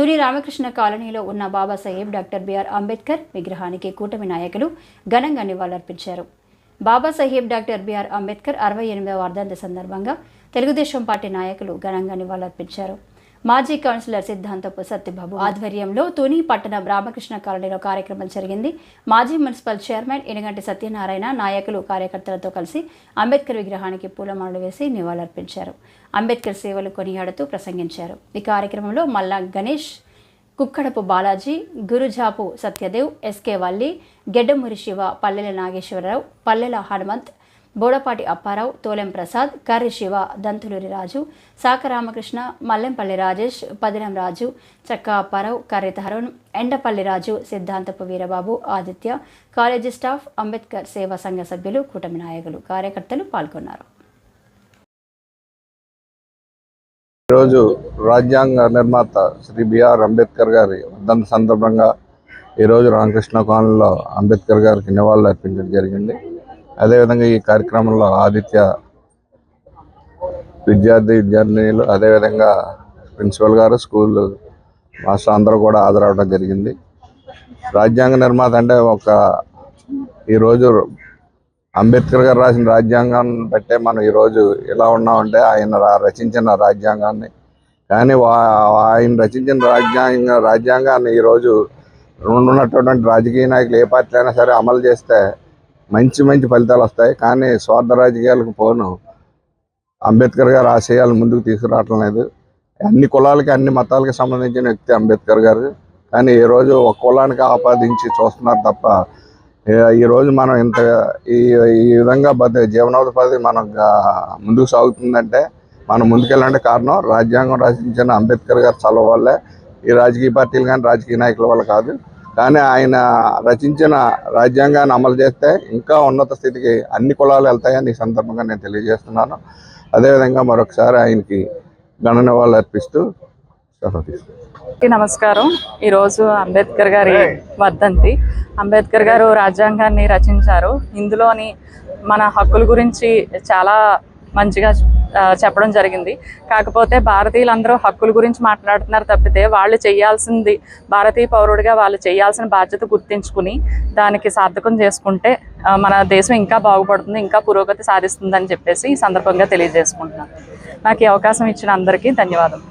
తుని రామకృష్ణ కాలనీలో ఉన్న Babasaheb doctor BR Ambedkar విగ్రహానికి కూటమి నాయకులు ఘనంగా నివాళులర్పించారు. బాబాసాహెబ్ డాక్టర్ బిఆర్ అంబేద్కర్ అరవై ఎనిమిదవ వర్ధంతి సందర్భంగా తెలుగుదేశం పార్టీ నాయకులు ఘనంగా నివాళులర్పించారు. మాజీ కౌన్సిలర్ సిద్ధాంతపు సత్యబాబు ఆధ్వర్యంలో తుని పట్టణ రామకృష్ణ కాలనీలో కార్యక్రమం జరిగింది. మాజీ మున్సిపల్ చైర్మన్ ఎనగంటి సత్యనారాయణ నాయకులు కార్యకర్తలతో కలిసి అంబేద్కర్ విగ్రహానికి పూలమాలలు వేసి నివాళులర్పించారు. అంబేద్కర్ సేవలు కొనియాడుతూ ప్రసంగించారు. ఈ కార్యక్రమంలో మల్లా గణేష్ కుక్కడపు బాలాజీ గురుజాపు సత్యదేవ్ ఎస్కే వల్లి గెడ్డమూరి శివ పల్లెల నాగేశ్వరరావు పల్లెల హనుమంత్ బోడపాటి అప్పారావు తోలెం ప్రసాద్ కర్రి శివ దంతులూరి రాజు సాక రామకృష్ణ మల్లెంపల్లి రాజేష్ పదిలం రాజు చక్క అప్పారావు కర్రి తరుణ్ ఎండపల్లి రాజు సిద్ధాంతపు వీరబాబు ఆదిత్య కాలేజీ స్టాఫ్ అంబేద్కర్ సేవా సంఘ సభ్యులు కూటమి నాయకులు కార్యకర్తలు పాల్గొన్నారు. ఈరోజు రాజ్యాంగ నిర్మాత శ్రీ బిఆర్ అంబేద్కర్ గారి వర్ధన సందర్భంగా ఈరోజు రామకృష్ణ కాలనీలో అంబేద్కర్ గారికి నివాళులు అర్పించడం జరిగింది. అదేవిధంగా ఈ కార్యక్రమంలో ఆదిత్య విద్యార్థి విద్యార్థినిలు అదేవిధంగా ప్రిన్సిపల్ గారు స్కూల్ మాస్టర్ అందరూ కూడా హాజరవడం జరిగింది. రాజ్యాంగ నిర్మాత అంటే ఒక ఈరోజు అంబేద్కర్ గారు రాసిన రాజ్యాంగాన్ని బట్టే మనం ఈరోజు ఇలా ఉన్నామంటే ఆయన రా- రచించిన రాజ్యాంగాన్ని. కానీ వా- ఆయన రచించిన రాజ్యాంగ రాజ్యాంగాన్ని ఈరోజు ఉన్నటువంటి రాజకీయ నాయకులు ఏ పార్టీ అయినా సరే అమలు చేస్తే మంచి మంచి ఫలితాలు వస్తాయి. కానీ స్వార్థ రాజకీయాలకు పోను. అంబేద్కర్ గారు ఆశయాలు ముందుకు తీసుకురావటం లేదు. అన్ని కులాలకి అన్ని మతాలకి సంబంధించిన వ్యక్తి అంబేద్కర్ గారు. కానీ ఈ రోజు ఒక కులానికి ఆపాదించి చూస్తున్నారు తప్ప ఈరోజు ఈ రోజు మనం ఇంత ఈ ఈ విధంగా బతి జీవనోపాధి మనం ముందుకు సాగుతుందంటే మనం ముందుకెళ్ళాలంటే కారణం రాజ్యాంగం రచించిన అంబేద్కర్ గారు చలవ వల్లే. ఈ రాజకీయ పార్టీలు కానీ రాజకీయ నాయకుల వల్ల కాదు. కానీ ఆయన రచించిన రాజ్యాంగాన్ని అమలు చేస్తే ఇంకా ఉన్నత స్థితికి అన్ని కులాలు వెళ్తాయని ఈ సందర్భంగా నేను తెలియజేస్తున్నాను. అదేవిధంగా మరొకసారి ఆయనకి గణ నివాళులు అర్పిస్తూ నమస్కారం. ఈరోజు అంబేద్కర్ గారి వర్ధంతి. అంబేద్కర్ గారు రాజ్యాంగాన్ని రచించారు. ఇందులోని మన హక్కుల గురించి చాలా మంచిగా చెప్పడం జరిగింది. కాకపోతే భారతీయులందరూ హక్కుల గురించి మాట్లాడుతున్నారు తప్పితే వాళ్ళు చేయాల్సింది భారతీయ పౌరుడిగా వాళ్ళు చేయాల్సిన బాధ్యత గుర్తించుకుని దానికి సార్థకం చేసుకుంటే మన దేశం ఇంకా బాగుపడుతుంది ఇంకా పురోగతి సాధిస్తుందని చెప్పేసి ఈ సందర్భంగా తెలియజేసుకుంటున్నాను. నాకు ఈ అవకాశం ఇచ్చిన అందరికీ ధన్యవాదాలు